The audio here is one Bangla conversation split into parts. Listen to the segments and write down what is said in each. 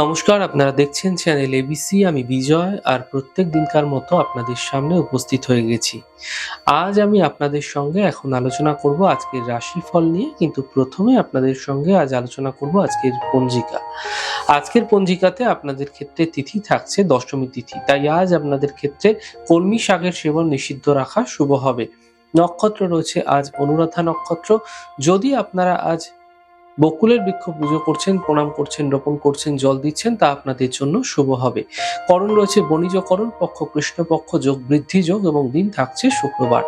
নমস্কার, আপনারা দেখছেন চ্যানেল এবিসি আমি বিজয় আর প্রত্যেক দিনকার মতো আপনাদের সামনে উপস্থিত হয়ে গেছি। আজ আমি আপনাদের সঙ্গে এখন আলোচনা করব আজকের রাশিফল নিয়ে, কিন্তু প্রথমে আপনাদের সঙ্গে আজ আলোচনা করব আজকের পঞ্জিকা। আজকের পঞ্জিকাতে আপনাদের ক্ষেত্রে তিথি থাকছে দশমী তিথি, তাই আজ আপনাদের ক্ষেত্রে কলমি শাকের সেবন নিষিদ্ধ রাখা শুভ হবে। নক্ষত্র রয়েছে আজ অনুরাধা নক্ষত্র। যদি আপনারা আজ বকুলের বৃক্ষ পুজো করছেন, প্রণাম করছেন, রোপণ করছেন, জল দিচ্ছেন, তা আপনাদের জন্য শুভ হবে। করণ রয়েছে বণিজকরণ, পক্ষ কৃষ্ণপক্ষ, যোগ বৃদ্ধি যোগ এবং দিন থাকছে শুক্রবার।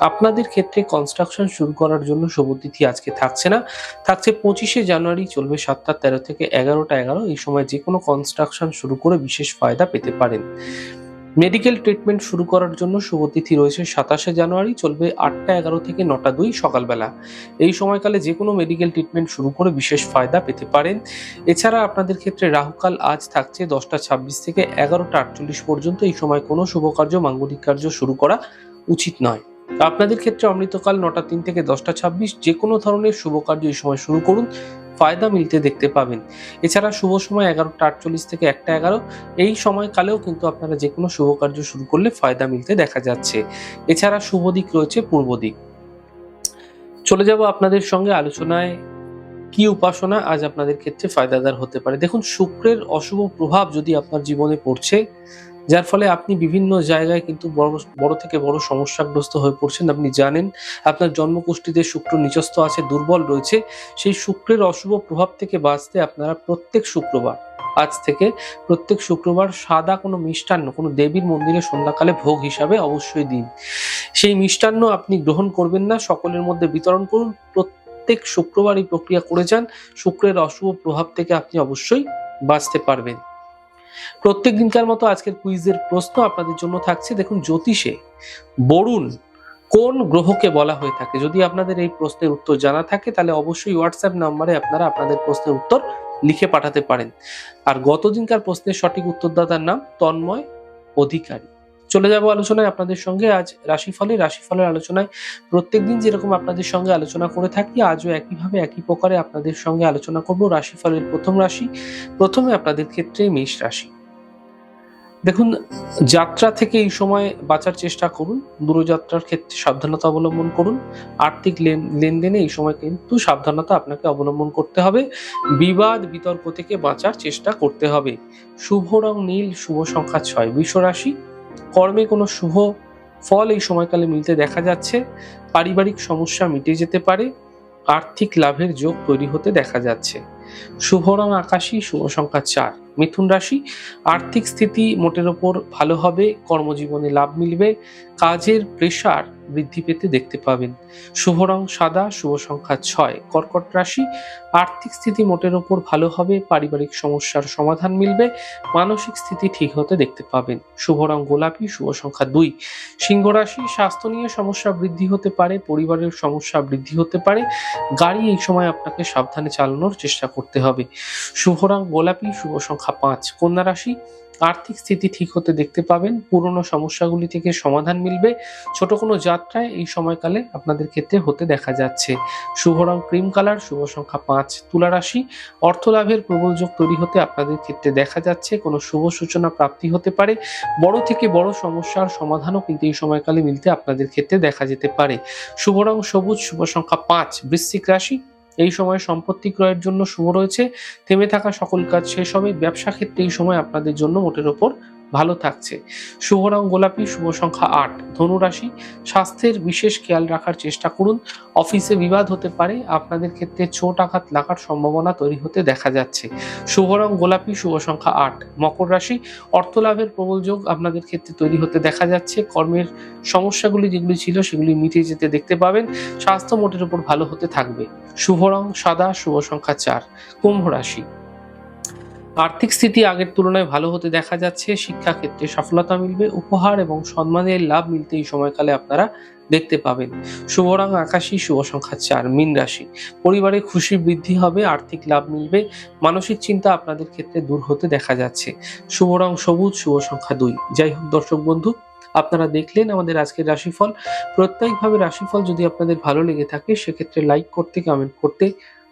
আপনাদের ক্ষেত্রে কনস্ট্রাকশন শুরু করার জন্য শুভ তিথি আজকে থাকছে না। থাকছে পঁচিশে জানুয়ারি, চলবে সাতটা তেরো থেকে এগারোটা এগারো। এই সময় যে কোনো কনস্ট্রাকশন শুরু করে বিশেষ ফায়দা পেতে পারেন। মেডিকেল ট্রিটমেন্ট শুরু করার জন্য শুভতিথি রয়েছে সাতাশে জানুয়ারি, চলবে আটটা এগারো থেকে নটা দুই সকালবেলা। এই সময়কালে যে কোনো মেডিকেল ট্রিটমেন্ট শুরু করে বিশেষ ফায়দা পেতে পারেন। এছাড়া আপনাদের ক্ষেত্রে রাহুকাল আজ থাকছে দশটা ছাব্বিশ থেকে এগারোটা আটচল্লিশ পর্যন্ত। এই সময় কোনো শুভ কার্য, মাঙ্গলিক কার্য শুরু করা উচিত নয়। আপনাদের ক্ষেত্রে অমৃতকাল নটা তিন থেকে দশটা ছাব্বিশ, যে কোনো ধরনের শুভ কার্য এই সময় শুরু করুন। ফায়দা মিলতে দেখতে পাবেন। এছাড়া শুভ সময় এগারোটা আটচল্লিশ থেকে একটা এগারো। এই সময়কালেও কিন্তু আপনারা যে কোনো শুভ কার্য শুরু করলে ফায়দা মিলতে দেখা যাচ্ছে। এছাড়া শুভ দিক রয়েছে পূর্ব দিক। চলে যাব আপনাদের সঙ্গে আলোচনায়। কি উপাসনা আজ আপনাদের ক্ষেত্রে ফায়দাদার হতে পারে? দেখুন, শুক্রের অশুভ প্রভাব যদি আপনার জীবনে পড়ছে যার ফলে আপনি বিভিন্ন জায়গায় কিন্তু বড় বড় থেকে বড় সমস্যাগ্রস্ত হয়ে পড়ছেন। আপনি জানেন, আপনার জন্মকুষ্ঠিতে শুক্র নিচস্থ আছে, দুর্বল রয়েছে। সেই শুক্রের অশুভ প্রভাব থেকে বাঁচতে আপনারা প্রত্যেক শুক্রবার, আজ থেকে প্রত্যেক শুক্রবার সাদা কোনো মিষ্টান্ন, কোনো দেবীর মন্দিরে সন্ধ্যাকালে ভোগ হিসাবে অবশ্যই দিন। সেই মিষ্টান্ন আপনি গ্রহণ করবেন না, সকলের মধ্যে বিতরণ করুন, প্রত্যেক শুক্রবার এই প্রক্রিয়া করে যান, শুক্রের অশুভ প্রভাব থেকে আপনি অবশ্যই বাঁচতে পারবেন। প্রত্যেক দিনকার মতো আজকের কুইজের প্রশ্ন আপনাদের জন্য থাকছে। দেখুন, জ্যোতিষে বরুণ কোন গ্রহকে বলা হয়ে থাকে? যদি আপনাদের এই প্রশ্নের উত্তর জানা থাকে, তাহলে অবশ্যই হোয়াটসঅ্যাপ নাম্বারে আপনারা আপনাদের প্রশ্নের উত্তর লিখে পাঠাতে পারেন। আর গতদিনকার প্রশ্নের সঠিক উত্তরদাতার নাম তন্ময় অধিকারী। চলে যাব আলোচনায় আপনাদের সঙ্গে। আজ রাশিফলের রাশিফলের আলোচনায় প্রত্যেকদিন যেরকম আপনাদের সঙ্গে আলোচনা করে থাকি, আজও একইভাবে একই প্রকারে আপনাদের সঙ্গে আলোচনা করব রাশিফলের প্রথম রাশি। প্রথমে আপনাদের ক্ষেত্রে মেষ রাশি। দেখুন, যাত্রা থেকে এই সময় বাঁচার চেষ্টা করুন, দূরযাত্রার ক্ষেত্রে সাবধানতা অবলম্বন করুন, আর্থিক লেন- লেনদেনে এই সময় কিন্তু সাবধানতা আপনাকে অবলম্বন করতে হবে, বিবাদ, বিতর্ক থেকে বাঁচার চেষ্টা করতে হবে। শুভ রং নীল, শুভ সংখ্যা ছয় বৃষ রাশি কর্মে কোনো শুভ ফল এই সময়কালে মিলতে দেখা যাচ্ছে। পারিবারিক সমস্যা মিটে যেতে পারে, আর্থিক লাভের যোগ তৈরি হতে দেখা যাচ্ছে। শুভ রং আকাশী শুভ সংখ্যা চার। মিথুন রাশি, আর্থিক স্থিতি মোটের ওপর ভালো হবে, কর্মজীবনে লাভ মিলবে, কাজের প্রেশার বৃদ্ধি পেতে দেখতে পাবেন। শুভ রং সাদা, শুভ সংখ্যা ছয়। কর্কট রাশি, আর্থিক স্থিতি মোটের ওপর ভালো হবে, পারিবারিক সমস্যার সমাধান মিলবে, মানসিক স্থিতি ঠিক হতে দেখতে পাবেন। শুভ রং গোলাপি, শুভ সংখ্যা দুই। সিংহ রাশি, স্বাস্থ্য নিয়ে সমস্যা বৃদ্ধি হতে পারে, পরিবারের সমস্যা বৃদ্ধি হতে পারে। গাড়ি এই সময় আপনাকে সাবধানে চালানোর চেষ্টা করতে হবে। শুভ রং গোলাপি, শুভ সংখ্যা পাঁচ। কন্যা রাশি, আর্থিক স্থিতি ঠিক হতে দেখতে পাবেন, পুরনো সমস্যাগুলি থেকে সমাধান মিলবে, ছোট কোনো যাত্রায় এই সময়কালে আপনাদের ক্ষেত্রে হতে দেখা যাচ্ছে। শুভ রং ক্রিম কালার, শুভ সংখ্যা পাঁচ তুলা রাশি। অর্থ লাভের প্রবল যোগ তৈরি হতে আপনাদের ক্ষেত্রে দেখা যাচ্ছে। কোনো শুভ সূচনা প্রাপ্তি হতে পারে। বড় থেকে বড় সমস্যার সমাধানও কিন্তু এই সময়কালে মিলতে আপনাদের ক্ষেত্রে দেখা যেতে পারে। শুভ রং সবুজ, শুভ সংখ্যা পাঁচ বৃশ্চিক রাশি। এই সময় সম্পত্তি ক্রয়ের জন্য শুভ রয়েছে। থেমে থাকা সকল কাজ শেষ হবে। ব্যবসা ক্ষেত্রে এই সময় আপনাদের জন্য মোটের ওপর ভালো থাকছে। শুভ রং গোলাপি, শুভ সংখ্যা আট। ধনুরাশি স্বাস্থ্যের বিশেষ খেয়াল রাখার চেষ্টা করুন। অফিসে বিবাদ হতে পারে, আপনাদের ক্ষেত্রে ছোট আঘাত লাগার সম্ভাবনা তৈরি হতে দেখা যাচ্ছে। শুভ রং গোলাপি, শুভ সংখ্যা আট। মকর রাশি অর্থ লাভের প্রবল যোগ আপনাদের ক্ষেত্রে তৈরি হতে দেখা যাচ্ছে। কর্মের সমস্যাগুলি যেগুলি ছিল, সেগুলি মিটে যেতে দেখতে পাবেন। স্বাস্থ্য মোটের উপর ভালো হতে থাকবে। শুভ রং সাদা, শুভ সংখ্যা চার। কুম্ভ রাশি আর্থিক স্থিতি আগের তুলনায় ভালো হতে দেখা যাচ্ছে। শিক্ষাক্ষেত্রে সফলতা মিলবে, উপহার এবং সম্মানের লাভ মিলতে এই সময়কালে আপনারা দেখতে পাবেন। শুভ রং আকাশী, শুভ সংখ্যা চার, মীন রাশি। পরিবারে খুশি বৃদ্ধি হবে, আর্থিক লাভ মিলবে, মানসিক চিন্তা আপনাদের ক্ষেত্রে দূর হতে দেখা যাচ্ছে। শুভ রং সবুজ, শুভ সংখ্যা দুই। যাই হোক দর্শক বন্ধু, আপনারা দেখলেন আমাদের আজকের রাশিফল। প্রত্যেকভাবে রাশিফল যদি আপনাদের ভালো লেগে থাকে, সেক্ষেত্রে লাইক করতে কমেন্ট করতে